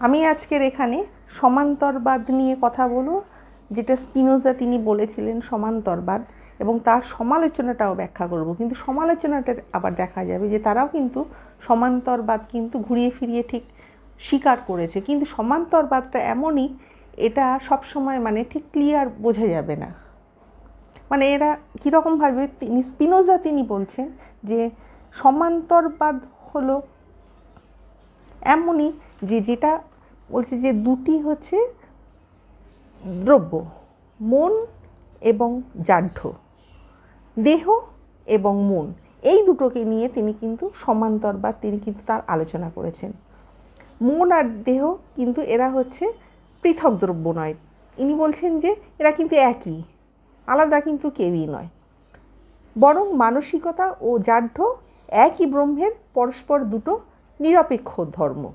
আমি আজকের এখানে সমান্তরবাদ নিয়ে কথা বলব, যেটা স্পিনোজা তিনি বলেছিলেন সমান্তরবাদ, এবং তার সমালোচনাটাও ব্যাখ্যা করব। কিন্তু সমালোচনাটা আবার দেখা যাবে যে তারাও কিন্তু সমান্তরবাদ কিন্তু ঘুরিয়ে ফিরিয়ে ঠিক স্বীকার করেছে। কিন্তু সমান্তরবাদটা এমনই, এটা সবসময় মানে ঠিক ক্লিয়ার বোঝা যাবে না। মানে এরা কীরকমভাবে তিনি, স্পিনোজা তিনি বলছেন যে সমান্তরবাদ হলো এমনই যে যেটা বলছে যে দুটি হচ্ছে দ্রব্য, মন এবং জাঢ্য দেহ এবং মন। এই দুটোকে নিয়ে তিনি কিন্তু সমান্তর বা তিনি কিন্তু তার আলোচনা করেছেন। মন আর দেহ কিন্তু এরা হচ্ছে পৃথক দ্রব্য নয়। ইনি বলছেন যে এরা কিন্তু একই, আলাদা কিন্তু কেউই নয়। বরং মানসিকতা ও জাঢ্য একই ব্রহ্মের, পরস্পর দুটো নিরপেক্ষ ধর্ম।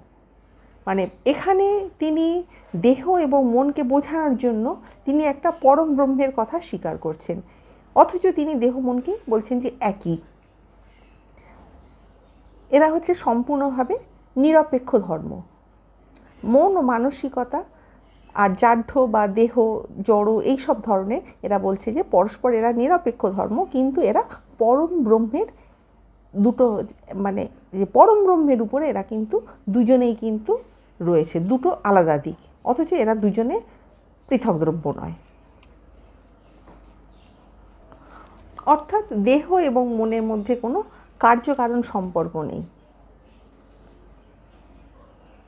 মানে এখানে তিনি দেহ এবং মনকে বোঝানোর জন্য তিনি একটা পরম ব্রহ্মের কথা স্বীকার করছেন। অথচ তিনি দেহ মনকে বলছেন যে একই। এরা হচ্ছে সম্পূর্ণভাবে নিরপেক্ষ ধর্ম। মন ও মানসিকতা আর জাঢ্য বা দেহ, জড় এই সব ধরনের এরা বলছে যে পরস্পর এরা নিরপেক্ষ ধর্ম, কিন্তু এরা পরম ব্রহ্মের দুটো মানে যে পরম ব্রহ্মের উপরে এরা কিন্তু দুজনেই কিন্তু রয়েছে, দুটো আলাদা দিক। অথচ এরা দুজনে পৃথক দ্রব্য নয়। অর্থাৎ দেহ এবং মনের মধ্যে কোনো কার্যকারণ সম্পর্ক নেই।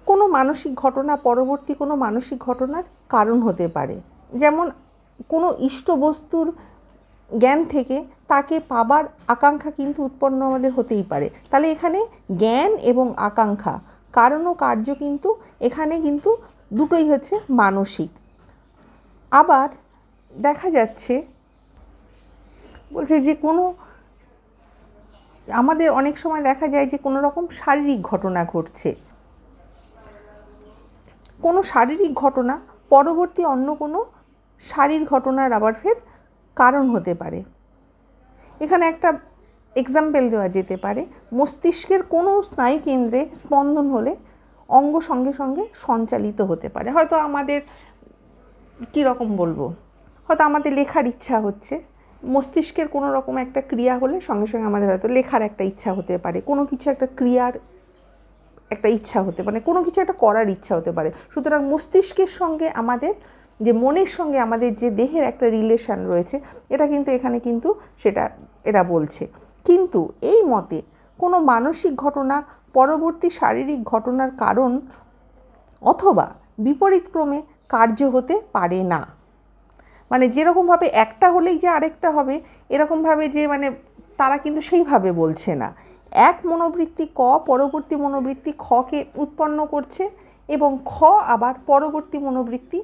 কোনো মানসিক ঘটনা, পরবর্তী কোনো মানসিক ঘটনার কারণ হতে পারে। যেমন কোনো ইষ্ট বস্তুর জ্ঞান থেকে তাকে পাবার আকাঙ্ক্ষা কিন্তু উৎপন্ন আমাদের হতেই পারে। তাহলে এখানে জ্ঞান এবং আকাঙ্ক্ষা, কারণ ও কার্য কিন্তু এখানে কিন্তু দুটোই হচ্ছে মানসিক। আবার দেখা যাচ্ছে, বলছে যে কোনো, আমাদের অনেক সময় দেখা যায় যে কোনো রকম শারীরিক ঘটনা ঘটছে। কোনো শারীরিক ঘটনা পরবর্তী অন্য কোনো শারীর ঘটনার আবার ফের কারণ হতে পারে। এখানে একটা এক্সাম্পল দেওয়া যেতে পারে। মস্তিষ্কের কোনো স্নায়ু কেন্দ্রে স্পন্দন হলে অঙ্গ সঙ্গে সঙ্গে সঞ্চালিত হতে পারে। হয়তো আমাদের কীরকম বলব? হয়তো আমাদের লেখার ইচ্ছা হচ্ছে। মস্তিষ্কের কোনো রকম একটা ক্রিয়া হলে সঙ্গে সঙ্গে আমাদের হয়তো লেখার একটা ইচ্ছা হতে পারে। কোনো কিছু একটা ক্রিয়ার একটা ইচ্ছা হতে মানে কোনো কিছু একটা করার ইচ্ছা হতে পারে। সুতরাং মস্তিষ্কের সঙ্গে আমাদের যে মনের সঙ্গে আমাদের যে দেহের একটা রিলেশান রয়েছে, এটা কিন্তু এখানে কিন্তু সেটা, এরা বলছে। কিন্তু এই মতে কোনো মানসিক ঘটনা, পরবর্তী শারীরিক ঘটনার কারণ অথবা বিপরীতক্রমে কার্য হতে পারে না। মানে যেরকমভাবে একটা হলেই যে আরেকটা হবে, এরকমভাবে যে মানে তারা কিন্তু সেইভাবে বলছে না। এক মনোবৃত্তি ক, পরবর্তী মনোবৃত্তি খকে উৎপন্ন করছে এবং খ আবার পরবর্তী মনোবৃত্তি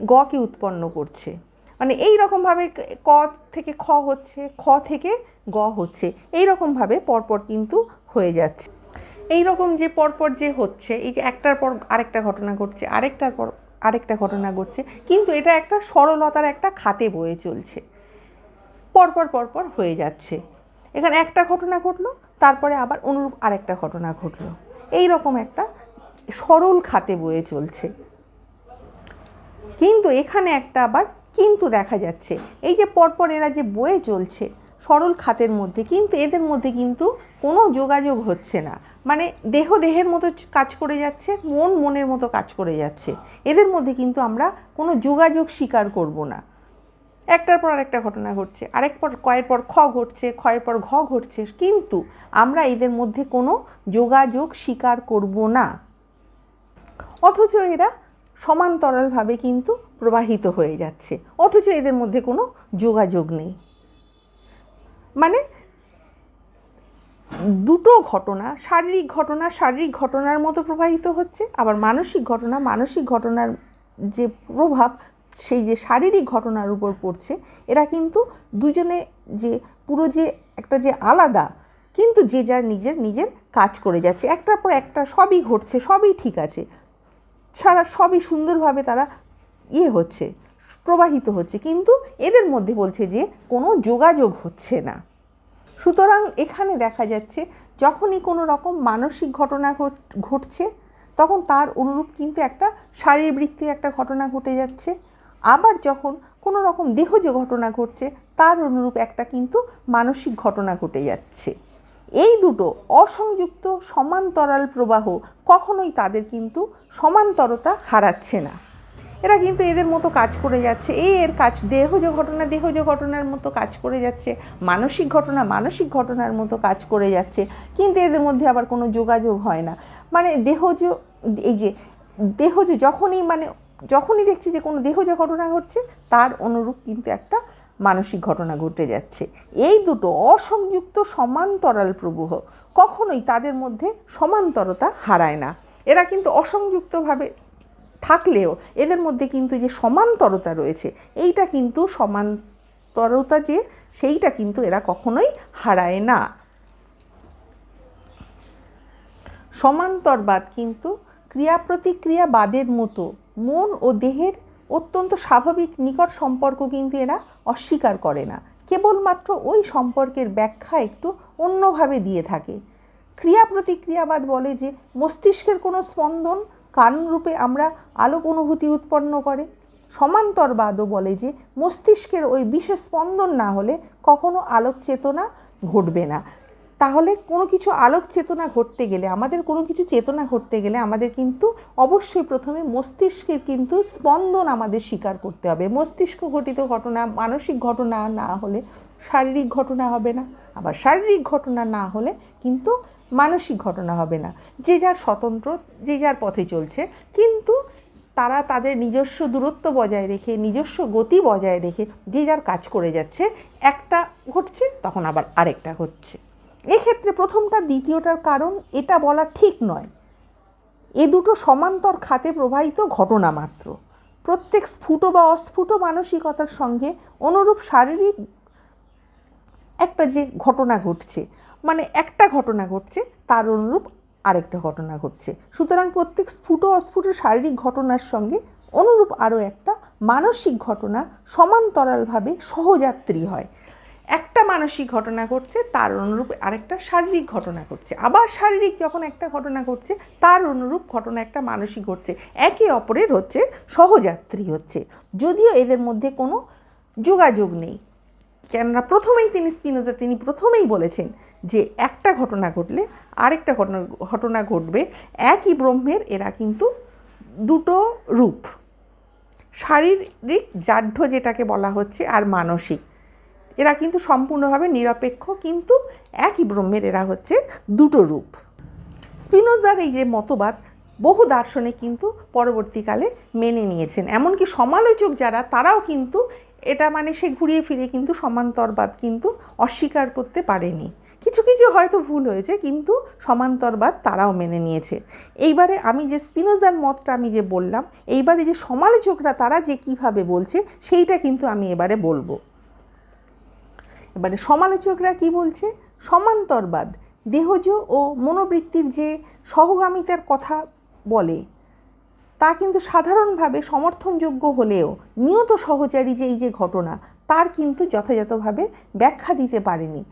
গকে উৎপন্ন করছে। মানে এই রকমভাবে ক থেকে খ হচ্ছে, খ থেকে গ হচ্ছে। এই রকমভাবে পরপর কিন্তু হয়ে যাচ্ছে। এই রকম যে পরপর যে হচ্ছে, এই যে একটার পর আরেকটা ঘটনা ঘটছে, আরেকটার পর আরেকটা ঘটনা ঘটছে, কিন্তু এটা একটা সরলতার একটা খাতে বয়ে চলছে। পরপর পরপর হয়ে যাচ্ছে। এখানে একটা ঘটনা ঘটলো, তারপরে আবার অনুরূপ আরেকটা ঘটনা ঘটলো। এই রকম একটা সরল খাতে বয়ে চলছে। কিন্তু এখানে একটা আবার কিন্তু দেখা যাচ্ছে। এই যে পরপর এরা যে বয়ে চলছে, সরল খাতের মধ্যে, কিন্তু এদের মধ্যে কিন্তু কোনো যোগাযোগ হচ্ছে না। মানে দেহ দেহের মতো কাজ করে যাচ্ছে, মন মনের মতো কাজ করে যাচ্ছে। এদের মধ্যে কিন্তু আমরা কোনো যোগাযোগ স্বীকার করব না। একটার পর আরেকটা ঘটনা ঘটছে, আরেক পর, কয়ের পর খ ঘটছে, ক্ষয়ের পর ঘ ঘটছে, কিন্তু আমরা এদের মধ্যে কোনো যোগাযোগ স্বীকার করব না। অথচ এরা সমান্তরালভাবে কিন্তু প্রবাহিত হয়ে যাচ্ছে। অথচ এদের মধ্যে কোনো যোগাযোগ নেই। মানে দুটো ঘটনা, শারীরিক ঘটনা, শারীরিক ঘটনার মতো প্রবাহিত হচ্ছে, আবার মানসিক ঘটনা, মানসিক ঘটনার যে প্রভাব, সেই যে শারীরিক ঘটনার উপর পড়ছে, এরা কিন্তু দুজনে যে পুরো যে একটা যে আলাদা, কিন্তু যে যার নিজের নিজের কাজ করে যাচ্ছে। একটার পর একটা সবই ঘটছে, সবই ঠিক আছে। সারা সবই সুন্দরভাবে তারা ইয়ে হচ্ছে, প্রবাহিত হচ্ছে। কিন্তু এদের মধ্যে বলছে যে কোনো যোগাযোগ হচ্ছে না। সুতরাং এখানে দেখা যাচ্ছে যখনই কোনো রকম মানসিক ঘটনা ঘট- ঘটছে, তখন তার অনুরূপ কিন্তু একটা শারীরবৃত্তীয় একটা ঘটনা ঘটে যাচ্ছে। আবার যখন কোনো রকম দেহ যে ঘটনা ঘটছে, তার অনুরূপ একটা কিন্তু মানসিক ঘটনা ঘটে যাচ্ছে। এই দুটো অসংযুক্ত সমান্তরাল প্রবাহ কখনোই তাদের কিন্তু সমান্তরতা হারাচ্ছে না। এরা কিন্তু এদের মতো কাজ করে যাচ্ছে, এই এর কাজ দেহজ ঘটনা দেহজ ঘটনার মতো কাজ করে যাচ্ছে, মানসিক ঘটনা, মানসিক ঘটনার মতো কাজ করে যাচ্ছে, কিন্তু এদের মধ্যে আবার কোনো যোগাযোগ হয় না। মানে দেহজ এই যে দেহজ যখনই মানে যখনই দেখছি যে কোনো দেহজ ঘটনা ঘটছে, তার অনুরূপ কিন্তু একটা মানসিক ঘটনা ঘটে যাচ্ছে। এই দুটো অসংযুক্ত সমান্তরাল প্রবাহ কখনোই তাদের মধ্যে সমান্তরতা হারায় না। এরা কিন্তু অসংযুক্তভাবে থাকলেও এদের মধ্যে কিন্তু যে সমান্তরতা রয়েছে, এইটা কিন্তু সমান্তরতা যে, সেইটা কিন্তু এরা কখনোই হারায় না। সমান্তরবাদ কিন্তু ক্রিয়া প্রতিক্রিয়াবাদের মতো মন ও দেহের অত্যন্ত স্বাভাবিক নিকট সম্পর্ক কিন্তু এরা অস্বীকার করে না। কেবলমাত্র ওই সম্পর্কের ব্যাখ্যা একটু অন্যভাবে দিয়ে থাকে। ক্রিয়া প্রতিক্রিয়াবাদ বলে যে, মস্তিষ্কের কোনো স্পন্দন কারণরূপে আমরা আলোক অনুভূতি উৎপন্ন করে। সমান্তরবাদও বলে যে, মস্তিষ্কের ওই বিশেষ স্পন্দন না হলে কখনো আলোক চেতনা ঘটবে না। তাহলে কোনো কিছু আলোক চেতনা ঘটতে গেলে, আমাদের কোনো কিছু চেতনা ঘটতে গেলে আমাদের কিন্তু অবশ্যই প্রথমে মস্তিষ্কের কিন্তু স্পন্দন আমাদের স্বীকার করতে হবে। মস্তিষ্ক ঘটিত ঘটনা, মানসিক ঘটনা না হলে শারীরিক ঘটনা হবে না। আবার শারীরিক ঘটনা না হলে কিন্তু মানসিক ঘটনা হবে না। যে যার স্বতন্ত্র, যে যার পথে চলছে। কিন্তু তারা তাদের নিজস্ব দূরত্ব বজায় রেখে, নিজস্ব গতি বজায় রেখে যে যার কাজ করে যাচ্ছে, একটা ঘটছে, তখন আবার আরেকটা ঘটছে। এক্ষেত্রে প্রথমটা, দ্বিতীয়টার কারণ এটা বলা ঠিক নয়। এ দুটো সমান্তর খাতে প্রবাহিত ঘটনা মাত্র। প্রত্যেক স্ফুট বা অস্ফুট মানসিকতার সঙ্গে অনুরূপ শারীরিক একটা যে ঘটনা ঘটছে মানে একটা ঘটনা ঘটছে, তার অনুরূপ আরেকটা ঘটনা ঘটছে। সুতরাং প্রত্যেক স্ফুট অস্ফুট শারীরিক ঘটনার সঙ্গে অনুরূপ আরও একটা মানসিক ঘটনা সমান্তরালভাবে সহযাত্রী হয়। একটা মানসিক ঘটনা ঘটছে, তার অনুরূপ আরেকটা শারীরিক ঘটনা ঘটছে। আবার শারীরিক যখন একটা ঘটনা ঘটছে, তার অনুরূপ ঘটনা একটা মানসিক ঘটছে। একে অপরের হচ্ছে, সহযাত্রী হচ্ছে। যদিও এদের মধ্যে কোনো যোগাযোগ নেই। কেননা প্রথমেই তিনি স্পিনোজা, তিনি প্রথমেই বলেছেন যে একটা ঘটনা ঘটলে আরেকটা ঘটনা ঘটনা ঘটবে। একই ব্রহ্মের এরা কিন্তু দুটো রূপ। শারীরিক জাঢ্য যেটাকে বলা হচ্ছে আর মানসিক। এরা কিন্তু সম্পূর্ণভাবে নিরপেক্ষ, কিন্তু একই ব্রহ্মের এরা হচ্ছে দুটো রূপ। স্পিনোজার এই যে মতবাদ বহু দার্শনিক কিন্তু পরবর্তীকালে মেনে নিয়েছেন। এমনকি সমালোচক যারা, তারাও কিন্তু এটা মানে সে ঘুরিয়ে ফিরে কিন্তু সমান্তরবাদ কিন্তু অস্বীকার করতে পারেনি। কিছু কিছু হয়তো ভুল হয়েছে, কিন্তু সমান্তরবাদ তারাও মেনে নিয়েছে। এইবারে আমি যে স্পিনোজার মতটা আমি যে বললাম, এইবারে যে সমালোচকরা তারা যে কীভাবে বলছে, সেইটা কিন্তু আমি এবারে বলব। এবারে সমালোচকরা কি বলছে? সমান্তরবাদ, দেহজ ও মনোবৃত্তির যে সহগামিতার কথা বলে, তা কিন্তু সাধারণভাবে সমর্থনযোগ্য হলেও নিয়ত সহচারী যে এই যে ঘটনা, তার কিন্তু যথাযথভাবে ব্যাখ্যা দিতে পারেনি।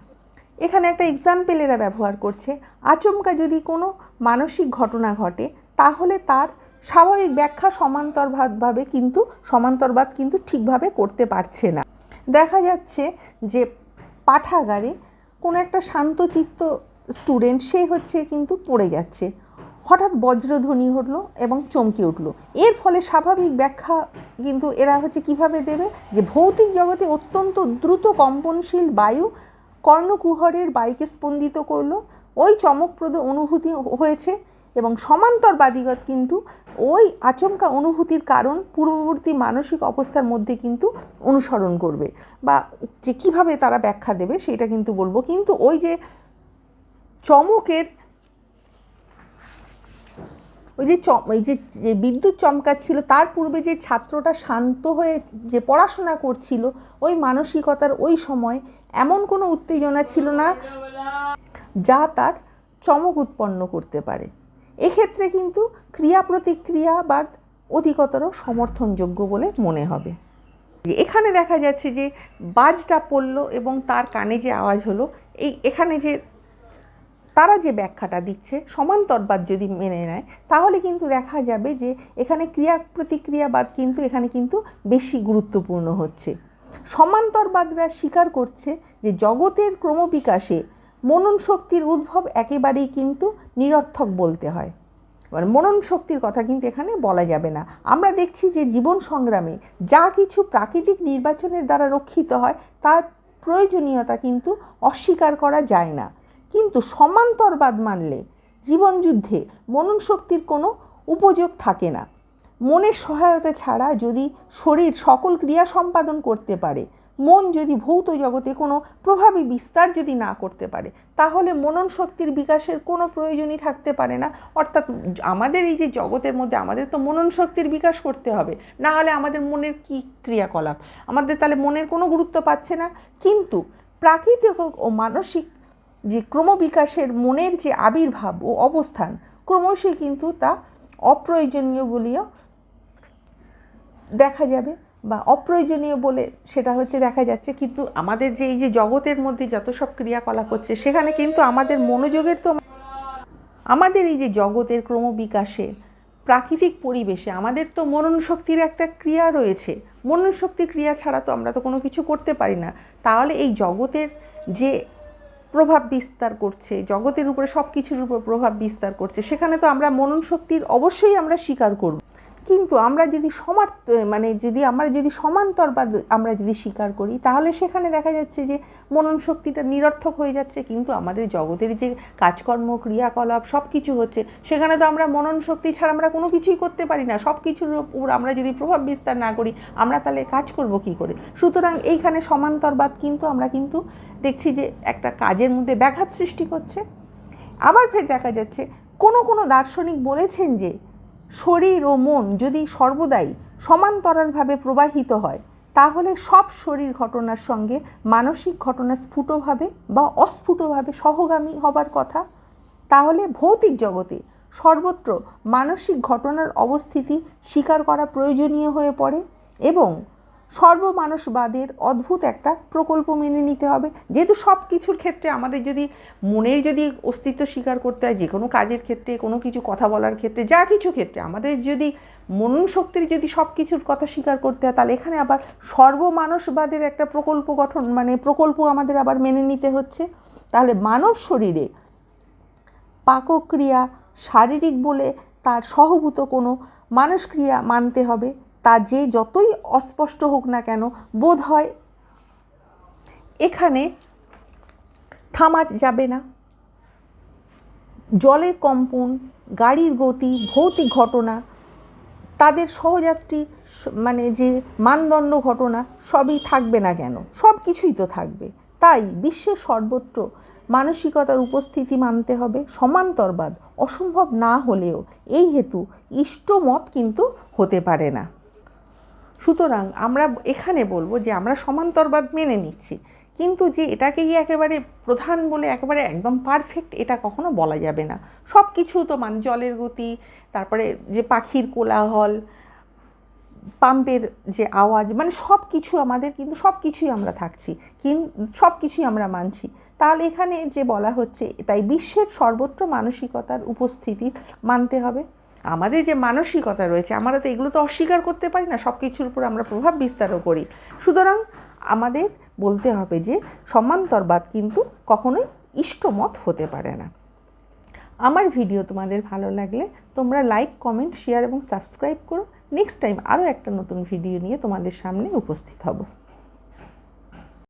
এখানে একটা এক্সাম্পল এরা ব্যবহার করছে। আচমকা যদি কোনো মানসিক ঘটনা ঘটে, তাহলে তার স্বাভাবিক ব্যাখ্যা সমান্তরভাবে কিন্তু, সমান্তরবাদ কিন্তু ঠিকভাবে করতে পারছে না। দেখা যাচ্ছে যে পাঠাগারে কোনো একটা শান্তচিত্ত স্টুডেন্ট সে হচ্ছে কিন্তু পড়ে যাচ্ছে। হঠাৎ বজ্রধ্বনি হলো এবং চমকে উঠল। এর ফলে স্বাভাবিক ব্যাখ্যা কিন্তু এরা হচ্ছে কীভাবে দেবে? যে ভৌতিক জগতে অত্যন্ত দ্রুত কম্পনশীল বায়ু কর্ণকুহরের বায়ুকে স্পন্দিত করল। ওই চমকপ্রদ অনুভূতি হয়েছে। এবং সমান্তরবাদীগত কিন্তু ওই আচমকা অনুভূতির কারণ পূর্ববর্তী মানসিক অবস্থার মধ্যে কিন্তু অনুসরণ করবে বা যে কীভাবে তারা ব্যাখ্যা দেবে সেটা কিন্তু বলব। কিন্তু ওই যে চমকের ওই যে ওই যে বিদ্যুৎ চমকাচ্ছিল, তার পূর্বে যে ছাত্রটা শান্ত হয়ে যে পড়াশোনা করছিল, ওই মানসিকতার ওই সময় এমন কোনো উত্তেজনা ছিল না যা তার চমক উৎপন্ন করতে পারে। এক্ষেত্রে কিন্তু ক্রিয়া প্রতিক্রিয়াবাদ অধিকতর সমর্থনযোগ্য বলে মনে হবে। এখানে দেখা যাচ্ছে যে বাজটা পড়ল এবং তার কানে যে আওয়াজ হলো, এই এখানে যে তারা যে ব্যাখ্যাটা দিচ্ছে, সমান্তরবাদ যদি মেনে নেয়, তাহলে কিন্তু দেখা যাবে যে এখানে ক্রিয়া প্রতিক্রিয়াবাদ কিন্তু, এখানে কিন্তু বেশি গুরুত্বপূর্ণ হচ্ছে। সমান্তরবাদরা স্বীকার করছে যে জগতের ক্রমবিকাশে মনন শক্তির উদ্ভব একেবারেই কিন্তু নিরর্থক বলতে হয়। মানে মনন শক্তির কথা কিন্তু এখানে বলা যাবে না। আমরা দেখছি যে জীবন সংগ্রামে যা কিছু প্রাকৃতিক নির্বাচনের দ্বারা রক্ষিত হয়, তার প্রয়োজনীয়তা কিন্তু অস্বীকার করা যায় না। কিন্তু সমান্তরবাদ মানলে জীবনযুদ্ধে মনন শক্তির কোনো উপযোগ থাকে না। মনের সহায়তা ছাড়া যদি শরীর সকল ক্রিয়া সম্পাদন করতে পারে মন যদি ভৌত জগতে কোনো প্রভাবী বিস্তার যদি না করতে পারে, তাহলে মনন শক্তির বিকাশের কোনো প্রয়োজনই থাকতে পারে না। অর্থাৎ আমাদের এই যে জগতের মধ্যে আমাদের তো মনন শক্তির বিকাশ করতে হবে, না হলে আমাদের মনের কী ক্রিয়াকলাপ? আমাদের তাহলে মনের কোনো গুরুত্ব পাচ্ছে না। কিন্তু প্রাকৃতিক ও মানসিক যে ক্রমবিকাশের মনের যে আবির্ভাব ও অবস্থান, ক্রমশই কিন্তু তা অপ্রয়োজনীয় বলিও দেখা যাবে। বা অপ্রয়োজনীয় বলে সেটা হচ্ছে দেখা যাচ্ছে। কিন্তু আমাদের যে এই যে জগতের মধ্যে যত সব ক্রিয়াকলাপ হচ্ছে, সেখানে কিন্তু আমাদের মনোযোগের তো আমাদের এই যে জগতের ক্রমবিকাশে, প্রাকৃতিক পরিবেশে আমাদের তো মনন শক্তির একটা ক্রিয়া রয়েছে। মনন শক্তির ক্রিয়া ছাড়া তো আমরা তো কোনো কিছু করতে পারি না। তাহলে এই জগতের যে প্রভাব বিস্তার করছে, জগতের উপরে সব কিছুর উপর প্রভাব বিস্তার করছে, সেখানে তো আমরা মনন শক্তির অবশ্যই আমরা স্বীকার করব। কিন্তু আমরা যদি সমার্থ মানে যদি আমরা যদি সমান্তরবাদ আমরা যদি স্বীকার করি, তাহলে সেখানে দেখা যাচ্ছে যে মনন শক্তিটা নিরর্থক হয়ে যাচ্ছে। কিন্তু আমাদের জগতের যে কাজকর্ম, ক্রিয়াকলাপ সব কিছু হচ্ছে, সেখানে তো আমরা মনন শক্তি ছাড়া আমরা কোনো কিছুই করতে পারি না। সব কিছুর উপর আমরা যদি প্রভাব বিস্তার না করি, আমরা তাহলে কাজ করব কি করে? সুতরাং এইখানে সমান্তরবাদ কিন্তু আমরা কিন্তু দেখছি যে একটা কাজের মধ্যে ব্যাঘাত সৃষ্টি করছে। আবার ফের দেখা যাচ্ছে, কোনো কোনো দার্শনিক বলেছেন যে শরীর ও মন যদি সর্বদাই সমান্তরালভাবে প্রবাহিত হয়, তাহলে সব শরীর ঘটনার সঙ্গে মানসিক ঘটনা স্ফুটভাবে বা অস্ফুটভাবে সহগামী হবার কথা। তাহলে ভৌতিক জগতে সর্বত্র মানসিক ঘটনার অবস্থিতি স্বীকার করা প্রয়োজনীয় হয়ে পড়ে এবং সর্বমানসবাদের অদ্ভুত একটা প্রকল্প মেনে নিতে হবে। যেহেতু সব কিছুর ক্ষেত্রে আমাদের যদি মনের যদি অস্তিত্ব স্বীকার করতে হয়, যে কোনো কাজের ক্ষেত্রে, কোনো কিছু কথা বলার ক্ষেত্রে, যা কিছু ক্ষেত্রে, আমাদের যদি মনন শক্তির যদি সব কিছুর কথা স্বীকার করতে হয়, তাহলে এখানে আবার সর্বমানসবাদের একটা প্রকল্প গঠন মানে প্রকল্প আমাদের আবার মেনে নিতে হচ্ছে। তাহলে মানব শরীরে পাকক্রিয়া শারীরিক বলে তার সহভূত কোনো মানুষক্রিয়া মানতে হবে। তা যে যতই অস্পষ্ট হোক না কেন বোধ হয় এখানে থামা যাবে না। জলের কম্পন, গাড়ির গতি, ভৌতিক ঘটনা, তাদের সহযাত্রী মানে যে মানদণ্ড ঘটনা সবই থাকবে না কেন? সব কিছুই তো থাকবে। তাই বিশ্বের সর্বত্র মানসিকতার উপস্থিতি মানতে হবে, সমান্তরবাদ অসম্ভব না হলেও এই হেতু ইষ্টমত কিন্তু হতে পারে না। সুতরাং আমরা এখানে বলব যে আমরা সমান্তরবাদ মেনে নিচ্ছি। কিন্তু যে এটাকেই একেবারে প্রধান বলে একেবারে একদম পারফেক্ট এটা কখনো বলা যাবে না। সব কিছু তো মানে জলের গতি, তারপরে যে পাখির কোলাহল, পাম্পের যে আওয়াজ মানে সব কিছু আমাদের কিন্তু সব কিছুই আমরা থাকছি, কিন সব কিছুই আমরা মানছি। তাহলে এখানে যে বলা হচ্ছে তাই বিশ্বের সর্বত্র মানসিকতার উপস্থিতি মানতে হবে। আমাদের যে মানসিকতা রয়েছে, আমরা তো এগুলো তো অস্বীকার করতে পারি না সব কিছুর উপর আমরা প্রভাব বিস্তারও করি। সুতরাং আমাদের বলতে হবে যে সমান্তরবাদ কিন্তু কখনোই ইষ্টমত হতে পারে না। আমার ভিডিও তোমাদের ভালো লাগলে তোমরা লাইক, কমেন্ট, শেয়ার এবং সাবস্ক্রাইব করো। নেক্সট টাইম আরও একটা নতুন ভিডিও নিয়ে তোমাদের সামনে উপস্থিত হব।